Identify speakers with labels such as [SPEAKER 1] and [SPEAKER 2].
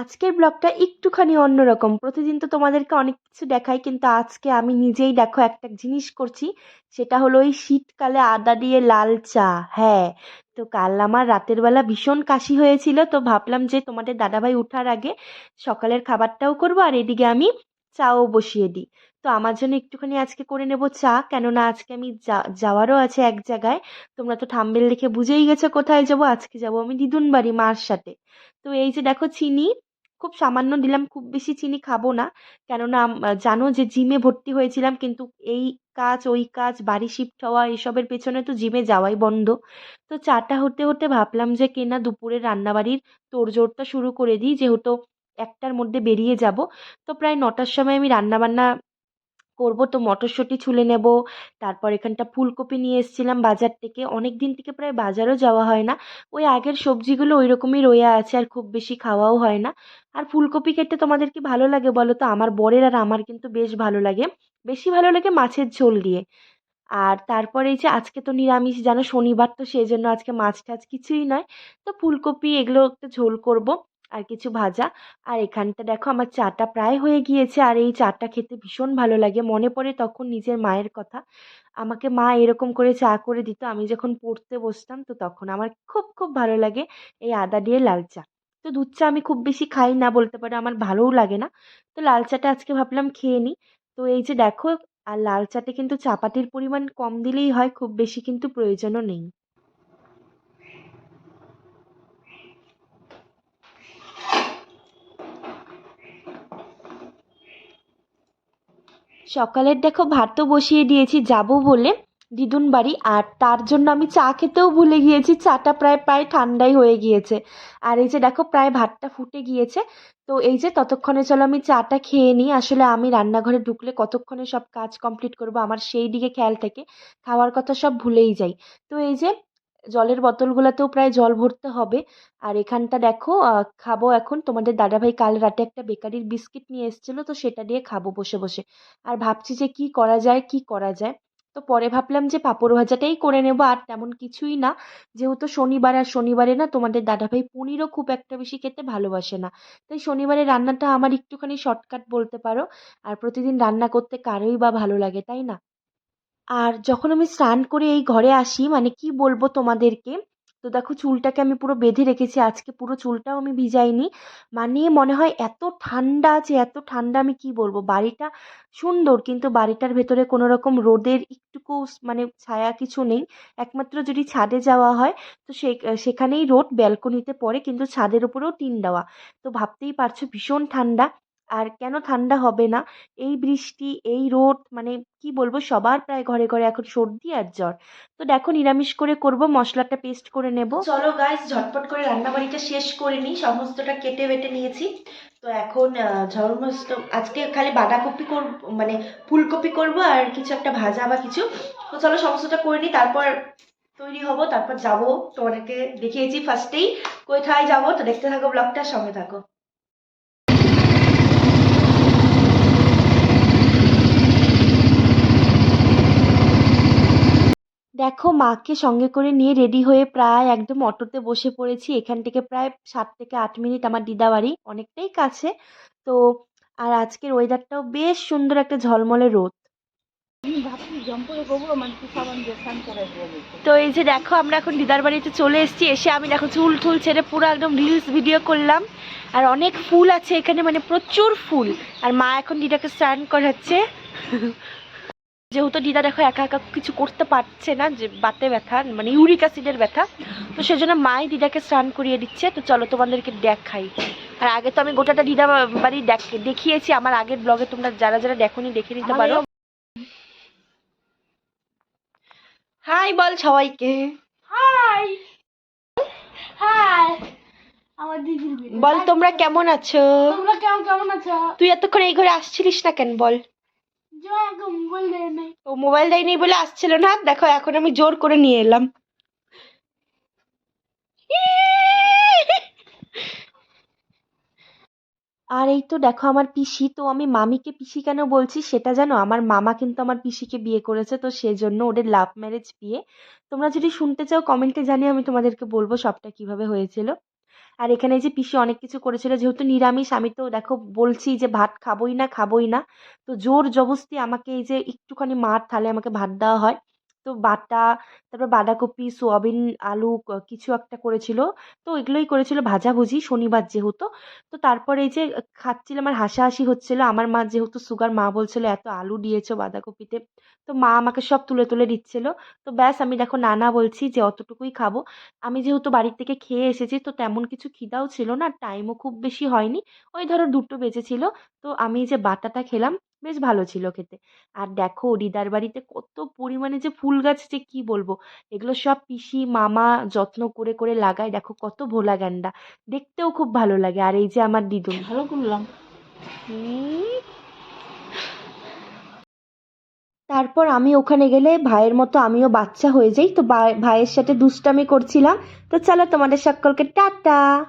[SPEAKER 1] আজকের ব্লগটা একটুখানি অন্যরকম। প্রতিদিন তো তোমাদেরকে অনেক কিছু দেখাই, কিন্তু আজকে আমি নিজেই দেখো একটা জিনিস করছি। সেটা হলো ওই শীতকালে আদা দিয়ে লাল চা। হ্যাঁ তো কাল আমার রাতের বেলা ভীষণ কাশি হয়েছিল, তো ভাবলাম যে তোমাদের দাদাভাই ওঠার আগে সকালের খাবারটাও করব আর এদিকে আমি চাও বসিয়ে দিই। তো আমার জন্য একটুখানি আজকে করে নেব চা, কেননা আজকে আমি যাওয়ারও আছে এক জায়গায়। তোমরা তো থাম্বেল দেখে বুঝেই গেছো কোথায় যাব, আজকে যাব আমি দিদুন বাড়ি মার সাথে। তো এই যে দেখো চিনি খুব সামান্য দিলাম, খুব বেশি চিনি খাব না। কেননা জানো যে জিমে ভর্তি হয়েছিলাম কিন্তু এই কাজ, ওই কাজ, বাড়ি শিফট হওয়া এসবের পেছনে তো জিমে যাওয়াই বন্ধ। তো চাটা হতে হতে ভাবলাম যে কেনা দুপুরে রান্নাবাড়ির তোড়জোড়টা শুরু করে দিই, যেহেতু একটার মধ্যে বেরিয়ে যাব। তো প্রায় নটার সময় আমি রান্নাবান্না করব তো মটরশুঁটি ছুলে নেব। তারপর এখানটা ফুলকপি নিয়ে এসেছিলাম বাজার থেকে। অনেক দিন থেকে প্রায় বাজারও যাওয়া হয় না। ওই আগের সবজিগুলো ওই রকমই রয়ে আছে আর খুব বেশি খাওয়াও হয় না। আর ফুলকপি খেতে তোমাদের কি ভালো লাগে বলো তো? আমার বরের আর আমার কিন্তু বেশ ভালো লাগে। বেশি ভালো লাগে মাছের ঝোল দিয়ে। আর তারপরে এই যে আজকে তো নিরামিষ, জানো শনিবার তো সেই জন্য আজকে মাছ টাছ কিছুই নয়। তো ফুলকপি এগুলো একটু ঝোল করব। আর কিছু ভাজা। আর এখানটা দেখো আমার চাটা প্রায় হয়ে গিয়েছে আর এই চাটা খেতে ভীষণ ভালো লাগে। মনে পড়ে তখন নিজের মায়ের কথা। আমাকে মা এরকম করে চা করে দিত। আমি যখন পড়তে বসতাম তো তখন আমার খুব খুব ভালো লাগে এই আদা দিয়ে লাল চা। তো দুধ চা আমি খুব বেশি খাই না বলতে পারো, আমার ভালোও লাগে না। তো লাল চাটা আজকে ভাবলাম খেয়ে নিই। তো এই যে দেখো, আর লাল চাতে কিন্তু চাপাতির পরিমাণ কম দিলেই হয়, খুব বেশি কিন্তু প্রয়োজনও নেই। সকালের দেখো ভাতও বসিয়ে দিয়েছি, যাব বলে দিদুন বাড়ি। আর তার জন্য আমি চা খেতেও ভুলে গিয়েছি, চাটা প্রায় প্রায় ঠান্ডাই হয়ে গিয়েছে। আর এই যে দেখো, প্রায় ভাতটা ফুটে গিয়েছে। তো এই যে ততক্ষণে চলো, আমি চাটা খেয়ে নিই। আসলে আমি রান্নাঘরে ঢুকলে কতক্ষণে সব কাজ কমপ্লিট করব, আমার সেই দিকে খেয়াল থাকে। খাওয়ার কথা সব ভুলেই যাই। তো এই যে জলের বোতলগুলোতেও প্রায় জল ভরতে হবে। আর এখানটা দেখো খাব এখন। তোমাদের দাদাভাই কাল রাতে একটা বেকারির বিস্কিট নিয়ে এসেছিল, তো সেটা দিয়ে খাব বসে বসে। আর ভাবছি যে কি করা যায়, কি করা যায়। তো পরে ভাবলাম যে পাঁপড় ভাজাটাই করে নেব, আর তেমন কিছুই না। যেহেতু শনিবার আর শনিবারে না তোমাদের দাদাভাই পনিরও খুব একটা বেশি খেতে ভালোবাসে না। তাই শনিবারে রান্নাটা আমার একটুখানি শর্টকাট বলতে পারো। আর প্রতিদিন রান্না করতে কারোই বা ভালো লাগে, তাই না? আর যখন আমি স্নান করে এই ঘরে আসি মানে কি বলব তোমাদেরকে? তো দেখো চুলটাকে আমি পুরো বেঁধে রেখেছি, আজকে পুরো চুলটাও আমি ভিজাইনি। মানে মনে হয় এত ঠান্ডা আছে এত ঠান্ডা আমি কি বলব? বাড়িটা সুন্দর, কিন্তু বাড়িটার ভেতরে কোনো রকম রোদের একটুকু মানে ছায়া কিছু নেই। একমাত্র যদি ছাদে যাওয়া হয়, তো সে, সেখানেই রোদ, ব্যালকনিতে পড়ে, কিন্তু ছাদের উপরেও টিন দেওয়া। তো ভাবতেই পারছ, ভীষণ ঠান্ডা। আর কেন ঠান্ডা হবে না? এই বৃষ্টি, এই রোদ মানে কি বলব, সবার প্রায় ঘরে ঘরে এখন সর্দি আর জ্বর। তো দেখো নিরামিষ করে করব, মশলাটা পেস্ট করে নেব। চলো গাইস ঝটপট করে রান্না বাড়িটা শেষ করে নিই। সমস্তটা কেটে বেটে নিয়েছি। তো এখন ঝলমস্ত আজকে খালি বাঁধাকপি করব মানে ফুলকপি করব আর কিছু একটা ভাজা বা কিছু। তো চলো সমস্তটা করে নিই, তারপর তৈরি হব, তারপর যাব তোমাদেরকে দেখিয়েছি ফার্স্টেই কোথায় যাব? তো দেখতে থাকো ব্লগটা সঙ্গে থাকো। দেখো মাকে সঙ্গে করে নিয়ে রেডি হয়ে প্রায় একদম অটোতে বসে পড়েছি। এখান থেকে প্রায় সাত থেকে আট মিনিট আমার দিদা বাড়ি অনেকটাই কাছে। তো আর আজকের ওয়েদারটাও বেশ সুন্দর একটা ঝলমলে রোদ। তো এই যে দেখো আমরা এখন দিদার বাড়িতে চলে এসেছি। এসে আমি দেখো চুল টুল ছেড়ে পুরো একদম রিলস ভিডিও করলাম। আর অনেক ফুল আছে এখানে মানে প্রচুর ফুল। আর মা এখন দিদাকে স্নান করাচ্ছে। যেহেতু দিদা দেখো একা একা কিছু করতে পারছে না যে বাতে ব্যথা মানে ইউরিক অ্যাসিডের ব্যথা তো সেজন্য মাই দিদাকে স্নান করিয়ে দিচ্ছে। তো চলো তোমাদেরকে দেখাই। আর আগে তো আমি গোটাটা দিদা বাড়ি দেখ- দেখিয়েছি আমার আগের ব্লগে তোমরা যারা যারা দেখোনি দেখে নিতে পারো। হাই বল সবাইকে।
[SPEAKER 2] হাই হাই আমার
[SPEAKER 1] বল তোমরা কেমন আছো?
[SPEAKER 2] তোমরা কেমন কেমন আছো?
[SPEAKER 1] তুই এতক্ষণ এই ঘরে আসছিলিস না কেন বল
[SPEAKER 2] জয়াকে মোবাইল দেয় নাই
[SPEAKER 1] ও মোবাইল দেয়নি বলে আসছিল না? দেখো, এখন আমি জোর করে নিয়ে এলাম। আর এই তো দেখো আমার পিসি, তো আমি মামিকে পিসি কেন বলছি সেটা জানো? আমার মামা কিন্তু আমার পিসিকে বিয়ে করেছে, তো সেজন্য ওদের লাভ ম্যারেজ বিয়ে। তোমরা যদি শুনতে চাও কমেন্টে জানিয়ে আমি তোমাদেরকে বলব সবটা কীভাবে হয়েছিল। আর এখানে যে পিসি অনেক কিছু করেছিল, যেহেতু নিরামিষ, আমি তো দেখো বলছি যে ভাত খাবই না খাবই না। তো জোর জবস্তি আমাকে এই যে একটুখানি মার থালে আমাকে ভাত দেওয়া হয়। তো বাটা, তারপর বাঁধাকপি, সোয়াবিন, আলু কিছু একটা করেছিল। তো এগুলোই করেছিল। ভাজাভুজি শনিবার যেহেতু। তো তারপরে এই যে খাচ্ছিলাম আমার হাসাহাসি হচ্ছিল। আমার মা যেহেতু সুগার, মা বলছিল, এত আলু দিয়েছ বাঁধাকপিতে। তো মা আমাকে সব তুলে তুলে দিচ্ছিল। তো ব্যাস, আমি দেখো নানা বলছি যে অতটুকুই খাব। আমি যেহেতু বাড়ির থেকে খেয়ে এসেছি, তো তেমন কিছু খিদাও ছিল না। টাইমও খুব বেশি হয়নি। ওই ধরো দুটো বেজেছিল। তো আমি যে বাটাটা খেলাম বেশ ভালো ছিল খেতে। আর দেখো দিদার বাড়িতে কত পরিমাণে যে ফুল গাছ যে কি বলব? এগুলো সব পিসি মামা যত্ন করে করে লাগায়। দেখো কত ভোলা গ্যান্ডা দেখতেও খুব ভালো লাগে। আর এই যে আমার দিদুন।
[SPEAKER 2] ভালো করলাম।
[SPEAKER 1] তারপর আমি ওখানে গেলে ভাইয়ের মতো আমিও বাচ্চা হয়ে যাই। তো ভাই- ভাইয়ের সাথে দুষ্টামি করছিলাম। তো চলো তোমাদের সকলকে টাটা!